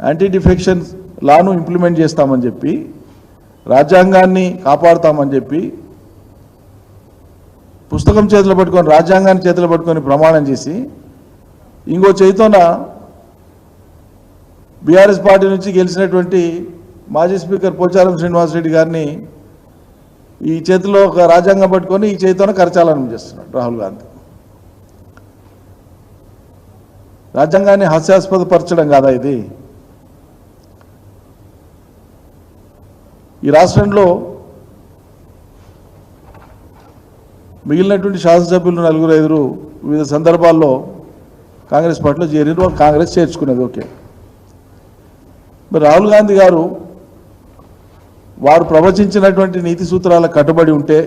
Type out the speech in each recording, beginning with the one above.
Anti defection లాను implement చేస్తామని చెప్పి రాజ్యాంగాన్ని కాపాడుతామని చెప్పి పుస్తకం చేతిలో పట్టుకొని రాజ్యాంగాన్ని చేతిలో పట్టుకొని ప్రమాణం చేసి ఇంకో చేతితోన బీఆర్ఎస్ పార్టీ నుంచి గెలిచినటువంటి మాజీ స్పీకర్ పోచారం శ్రీనివాసరెడ్డి గారిని ఈ చేతిలో ఒక రాజ్యాంగం పట్టుకొని ఈ చేతితోనే కరచాలనం చేస్తున్నాడు రాహుల్ గాంధీ. రాజ్యాంగాన్ని హాస్యాస్పదపరచడం కాదా ఇది? ఈ రాష్ట్రంలో మిగిలినటువంటి శాసనసభ్యులు నలుగురు ఐదురు వివిధ సందర్భాల్లో కాంగ్రెస్ పార్టీలో చేరిన కాంగ్రెస్ చేర్చుకునేది ఓకే. మరి రాహుల్ గాంధీ గారు వారు ప్రవచించినటువంటి నీతి సూత్రాలకు కట్టుబడి ఉంటే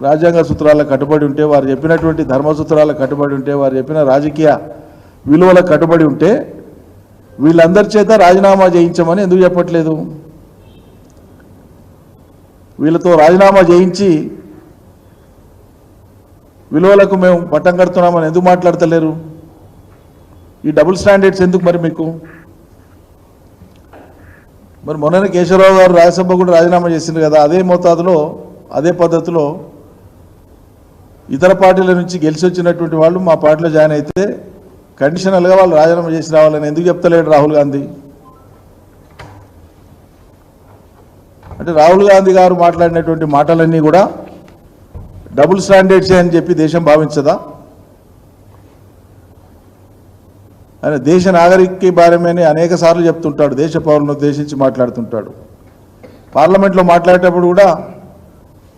రాజ్యాంగ సూత్రాలకు కట్టుబడి ఉంటే వారు చెప్పినటువంటి ధర్మ సూత్రాలకు కట్టుబడి ఉంటే వారు చెప్పిన రాజకీయ విలువలకు కట్టుబడి ఉంటే వీళ్ళందరి చేత రాజీనామా చేయించమని ఎందుకు చెప్పట్లేదు? వీళ్ళతో రాజీనామా చేయించి విలువలకు మేము పట్టం కడుతున్నామని ఎందుకు మాట్లాడతలేరు? ఈ డబుల్ స్టాండర్డ్స్ ఎందుకు మరి మీకు? మరి మొన్ననే కేశవరావు గారు రాజ్యసభ కూడా రాజీనామా చేసింది కదా అదే మోతాదులో అదే పద్ధతిలో ఇతర పార్టీల నుంచి గెలిచి వచ్చినటువంటి వాళ్ళు మా పార్టీలో జాయిన్ అయితే కండిషనల్గా వాళ్ళు రాజీనామా చేసి రావాలని ఎందుకు చెప్తలేడు రాహుల్ గాంధీ? అంటే రాహుల్ గాంధీ గారు మాట్లాడినటువంటి మాటలన్నీ కూడా డబుల్ స్టాండర్డ్స్ అని చెప్పి దేశం భావించదా? ఆయన దేశ నాగరిక భారమని అనేక సార్లు చెప్తుంటాడు దేశ పౌరులను ఉద్దేశించి మాట్లాడుతుంటాడు. పార్లమెంట్లో మాట్లాడేటప్పుడు కూడా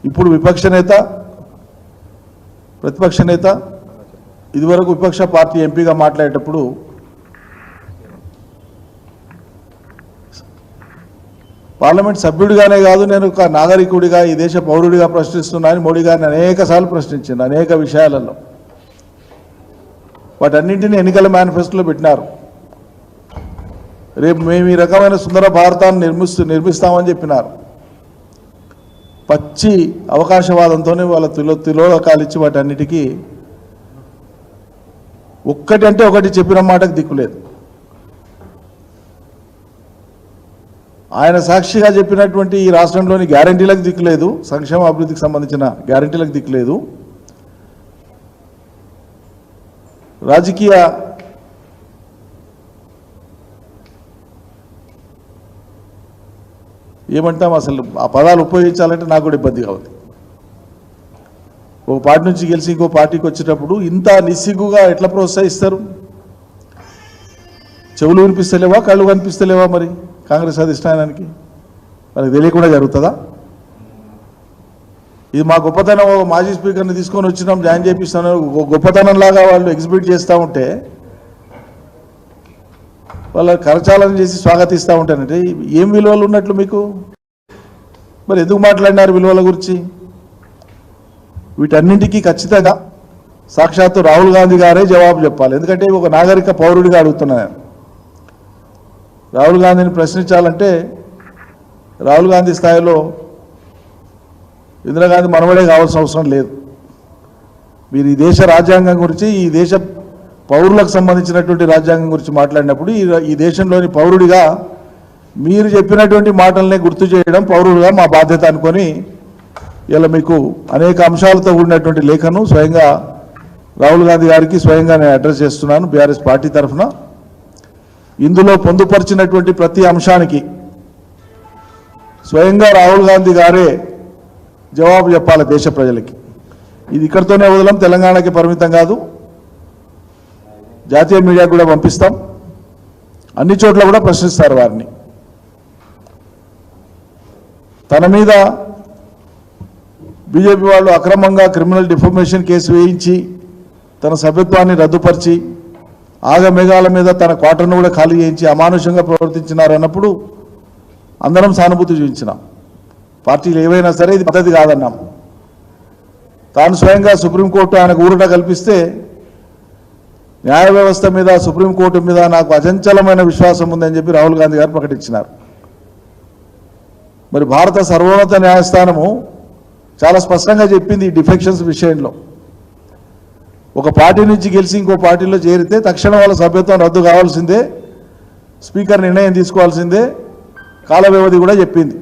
ఇప్పుడు విపక్ష నేత ప్రతిపక్ష నేత ఇదివరకు విపక్ష పార్టీ ఎంపీగా మాట్లాడేటప్పుడు పార్లమెంట్ సభ్యుడిగానే కాదు నేను ఒక నాగరికుడిగా ఈ దేశ పౌరుడిగా ప్రశ్నిస్తున్నాను మోడీ గారిని అనేక సార్లు ప్రశ్నించింది అనేక విషయాలలో. వాటన్నింటినీ ఎన్నికల మేనిఫెస్టోలో పెట్టినారు. రేపు మేము ఈ రకమైన సుందర భారతాన్ని నిర్మిస్తూ నిర్మిస్తామని చెప్పినారు. పచ్చి అవకాశవాదంతోనే వాళ్ళ తిలో తిలోలకాలు ఇచ్చి వాటన్నిటికీ ఒక్కటి అంటే ఒకటి చెప్పిన మాటకు దిక్కులేదు ఆయన సాక్షిగా చెప్పినటువంటి ఈ రాష్ట్రంలోని గ్యారంటీలకు దిక్కులేదు సంక్షేమ అభివృద్ధికి సంబంధించిన గ్యారంటీలకు దిక్కులేదు రాజకీయ ఏమంటాం అసలు ఆ పదాలు ఉపయోగించాలంటే నాకు కూడా ఇబ్బందిగా ఉంది ఒక పార్టీ నుంచి గెలిచి ఇంకో పార్టీకి వచ్చేటప్పుడు ఇంత నిస్సిగ్గుగా ఎట్లా ప్రోత్సహిస్తారు? చెవులు వినిపిస్తలేవా? కళ్ళు కనిపిస్తలేవా మరి? కాంగ్రెస్ అధిష్టానానికి? వాళ్ళకి తెలియకుండా జరుగుతుందా? ఇది మా గొప్పతనం మాజీ స్పీకర్ని తీసుకొని వచ్చినాం జాయిన్ చేపిస్తాను ఒక గొప్పతనం లాగా వాళ్ళు ఎగ్జిబిట్ చేస్తూ ఉంటే వాళ్ళ కరచాలనం చేసి స్వాగతిస్తూ ఉంటానంటే ఏం విలువలు ఉన్నట్లు మీకు? మరి ఎందుకు మాట్లాడినారు విలువల గురించి? వీటన్నింటికీ ఖచ్చితంగా సాక్షాత్తు రాహుల్ గాంధీ గారే జవాబు చెప్పాలి. ఎందుకంటే ఒక నాగరిక పౌరుడిగా అడుగుతున్నాను రాహుల్ గాంధీని ప్రశ్నించాలంటే రాహుల్ గాంధీ స్థాయిలో ఇందిరాగాంధీ మనవడే కావాల్సిన అవసరం లేదు. మీరు ఈ దేశ రాజ్యాంగం గురించి ఈ దేశ పౌరులకు సంబంధించినటువంటి రాజ్యాంగం గురించి మాట్లాడినప్పుడు ఈ ఈ దేశంలోని పౌరుడిగా మీరు చెప్పినటువంటి మాటలనే గుర్తు చేయడం పౌరుడిగా మా బాధ్యత అనుకొని ఇలా మీకు అనేక అంశాలతో కూడినటువంటి లేఖను స్వయంగా రాహుల్ గాంధీ గారికి స్వయంగా నేను అడ్రస్ చేస్తున్నాను. బీఆర్ఎస్ పార్టీ తరఫున ఇందులో పొందుపరిచినటువంటి ప్రతి అంశానికి స్వయంగా రాహుల్ గాంధీ గారే జవాబు చెప్పాలి దేశ ప్రజలకి. ఇది ఇక్కడితోనే వదలం తెలంగాణకి పరిమితం కాదు. జాతీయ మీడియాకు కూడా పంపిస్తాం. అన్ని చోట్ల కూడా ప్రశ్నిస్తారు వారిని. తన మీద బీజేపీ వాళ్ళు అక్రమంగా క్రిమినల్ డిఫర్మేషన్ కేసు వేయించి తన సభ్యత్వాన్ని రద్దుపరిచి ఆగమేఘాల మీద తన క్వార్టర్ను కూడా ఖాళీ చేయించి అమానుషంగా ప్రవర్తించినారు అన్నప్పుడు అందరం సానుభూతి చూపించినాం. పార్టీలు ఏవైనా సరే ఇది పద్ధతి కాదన్నాం. తాను స్వయంగా సుప్రీంకోర్టు ఆయనకు ఊరట కల్పిస్తే న్యాయ వ్యవస్థ మీద సుప్రీంకోర్టు మీద నాకు అచంచలమైన విశ్వాసం ఉందని చెప్పి రాహుల్ గాంధీ గారు ప్రకటించినారు. మరి భారత సర్వోన్నత న్యాయస్థానము చాలా స్పష్టంగా చెప్పింది ఈ డిఫెక్షన్స్ విషయంలో. ఒక పార్టీ నుంచి గెలిచి ఇంకో పార్టీలో చేరితే తక్షణం వాళ్ళ సభ్యత్వం రద్దు కావాల్సిందే. స్పీకర్ నిర్ణయం తీసుకోవాల్సిందే. కాల వ్యవధి కూడా చెప్పింది.